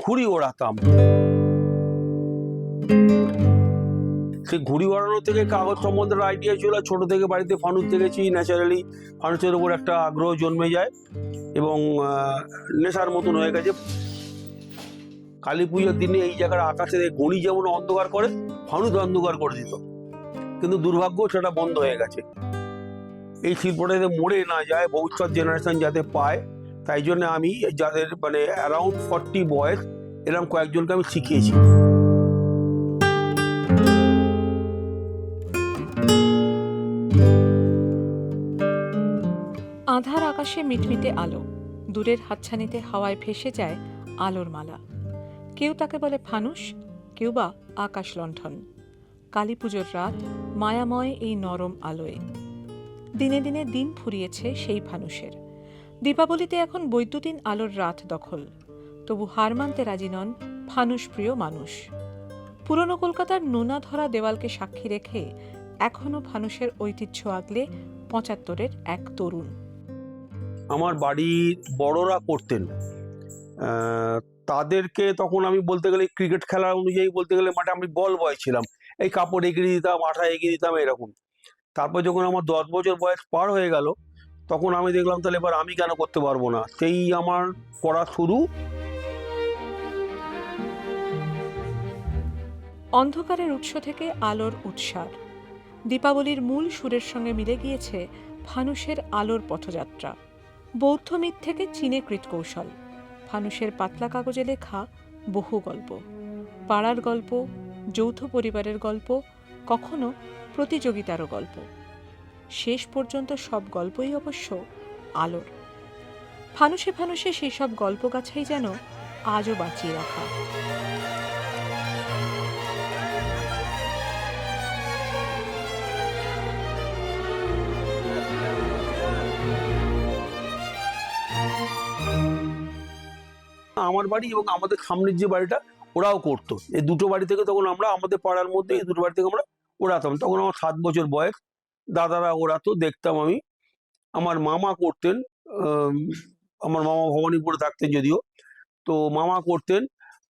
ঘুড়ি ওড়াতাম। সেই ঘুড়ি ওড়ানো থেকে কাগজ সম্বন্ধে আইডিয়া ছিল, ছোট থেকে বাড়িতে ফানুস দেখেছি ন্যাচারালি ফানুসের উপর একটা আগ্রহ জন্মে যায় এবং নেশার মতন হয়ে গেছে। কালী পুজোর দিনে এই জায়গার আকাশে ঘুড়ি যেমন অন্ধকার করে ফানুস অন্ধকার করে দিত। কিন্তু দুর্ভাগ্য সেটা বন্ধ হয়ে গেছে। এই শিল্পটা যাতে মরে না যায়, ভবিষ্যৎ জেনারেশন যাতে পায়। তাই জন্য আমি যাদের মানে অ্যারাউন্ড ফর্টি বয়স এরকম কয়েকজনকে আমি শিখিয়েছি। আধার আকাশে মিটমিটে আলো, দূরের হাতছানিতে হাওয়ায় ভেসে যায় আলোর মালা। কেউ তাকে বলে ফানুস কেউ বা আকাশ লণ্ঠন। কালী পুজোর রাত, মায়াময় এই নরম আলোয়। দিনে দিনে দিন ফুরিয়েছে সেই ফানুসের দীপাবলিতে এখন বৈদ্যুতিন আলোর রাত দখল। তবু হার মানতে রাজি নন ফানুস প্রিয় মানুষ। পুরনো কলকাতার নোনা ধরা দেওয়ালকে সাক্ষী রেখে এখনও ফানুসের ঐতিহ্য আগলে পঁচাত্তরের এক তরুণ। আমার বাড়ির বড়রা করতেন। তাদেরকে তখন আমি বলতে গেলে ক্রিকেট খেলা অনুযায়ী বলতে গেলে মাঠে আমি বল বয় ছিলাম। এই কাপড় এগিয়ে দিতাম, আঠা এগিয়ে দিতাম, এরকম। তারপর যখন আমার দশ বছর বয়স পার হয়ে গেল তখন আমি দেখলাম, তাহলে এবার আমি কেন করতে পারব না? সেই আমার করা শুরু। অন্ধকারের উৎস থেকে আলোর উৎসার। দীপাবলির মূল সুরের সঙ্গে মিলে গিয়েছে ফানুষের আলোর পথযাত্রা। বৌদ্ধ মিথ থেকে চীনে কৃতকৌশল ফানুসের পাতলা কাগজে লেখা বহু গল্প। পাড়ার গল্প, যৌথ পরিবারের গল্প, কখনো প্রতিযোগিতারও গল্প। শেষ পর্যন্ত সব গল্পই অবশ্য আলোর। ফানুসে ফানুসে সেই সব গল্প গাছাই যেন আজও বাঁচিয়ে রাখা। আমার বাড়ি এবং আমাদের সামনের যে বাড়িটা, ওরাও করতো। এই দুটো বাড়ি থেকে তখন আমরা আমাদের পাড়ার মধ্যে, এই দুটো বাড়ি থেকে আমরা ওড়াতাম। তখন আমার সাত বছর বয়স। দাদারা ওড়াতো দেখতাম আমি। আমার মামা করতেন আমার মামা ভবানীপুরে থাকতেন যদিও। তো মামা করতেন,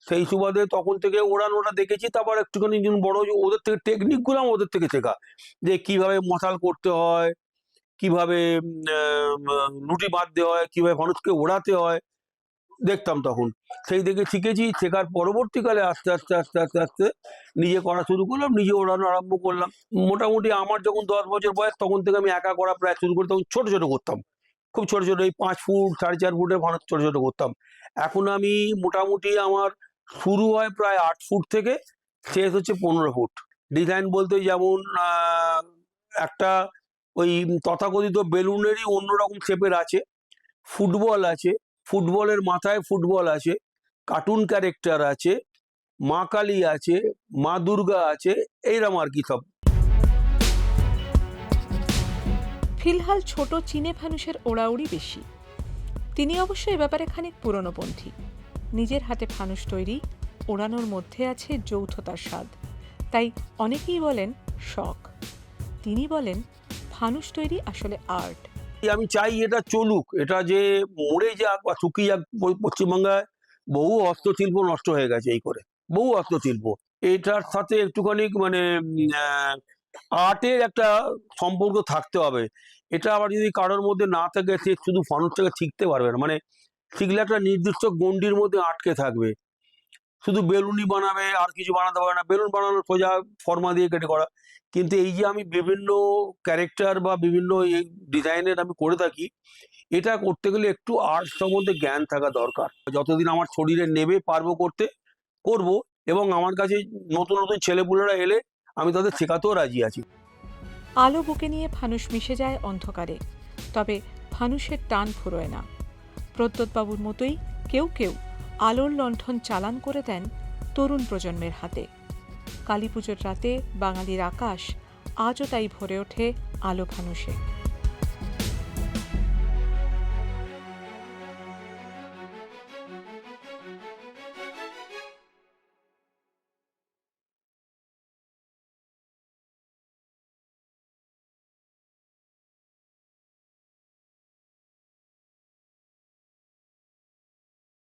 সেই সুবাদে তখন থেকে ওড়ানোটা দেখেছি, তারপর একটুখানি যখন বড় ওদের থেকে টেকনিকগুলো ওদের থেকে শেখা। যে কীভাবে মশাল করতে হয়, কীভাবে লুটি বাঁধতে হয়, কীভাবে মানুষকে ওড়াতে হয় দেখতাম তখন। সেই দেখে শিখেছি, শেখার পরবর্তীকালে আস্তে আস্তে আস্তে আস্তে আস্তে নিজে করা শুরু করলাম, নিজে ওড়ানো আরম্ভ করলাম। মোটামুটি আমার যখন দশ বছর বয়স, তখন থেকে আমি একা করা প্রায় শুরু করি, তখন ছোটো ছোটো করতাম। খুব ছোটো ছোটো, এই পাঁচ ফুট, সাড়ে চার ফুটের মানুষ ছোটো ছোটো করতাম। এখন আমি মোটামুটি আমার শুরু হয় প্রায় আট ফুট থেকে, শেষ হচ্ছে পনেরো ফুট। ডিজাইন বলতে যেমন একটা ওই তথাকথিত বেলুনেরই অন্যরকম শেপের আছে, ফুটবল আছে ফুটবলের মাথায় ফুটবল আছে, কার্টুন ক্যারেক্টার আছে, মা কালী আছে, মা দুর্গা আছে এইরকম আর কি সব। ফিলহাল ছোট চীনে ফানুষের ওড়াউড়ি বেশি। তিনি অবশ্য এ ব্যাপারে খানিক পুরনোপন্থী নিজের হাতে ফানুষ তৈরি, ওড়ানোর মধ্যে আছে যৌথতার স্বাদ। তাই অনেকেই বলেন শখ। তিনি বলেন ফানুষ তৈরি আসলে আর্ট। আমি চাই এটা চলুক, এটা যে মরে যাক বা শুকিয়ে যাক প- পশ্চিমবাংলায় বহু হস্তশিল্প নষ্ট হয়ে গেছে এই করে, বহু হস্তশিল্প। এটার সাথে একটুখানি মানে আর্টের একটা সম্পর্ক থাকতে হবে। এটা আবার যদি কারোর মধ্যে না থাকে, সে শুধু ফানুসটাকে শিখতে পারবে না। মানে শিখলে একটা নির্দিষ্ট গণ্ডির মধ্যে আটকে থাকবে। শুধু বেলুনই বানাবে, আর কিছু বানাতে পারবে না। বেলুন বানানোর সোজা ফর্মা দিয়ে কেটে করা। কিন্তু এই যে আমি বিভিন্ন ক্যারেক্টার বা বিভিন্ন এই ডিজাইনের আমি করে থাকি, এটা করতে গেলে একটু আর্ট সম্বন্ধে জ্ঞান থাকা দরকার। যতদিন আমার শরীরে নেবে পারব করতে, করব, এবং আমার কাছে নতুন নতুন ছেলেপুলেরা এলে আমি তাদের শেখাতেও রাজি আছি। আলো বুকে নিয়ে ফানুষ মিশে যায় অন্ধকারে। তবে ফানুষের টান ফুরোয় না। প্রদ্যোৎবাবুর মতোই কেউ কেউ আলোর লণ্ঠন চালান করে দেন তরুণ প্রজন্মের হাতে। কালী পুজোর রাতে বাঙালির আকাশ আজও তাই ভরে ওঠে আলো ফানুসে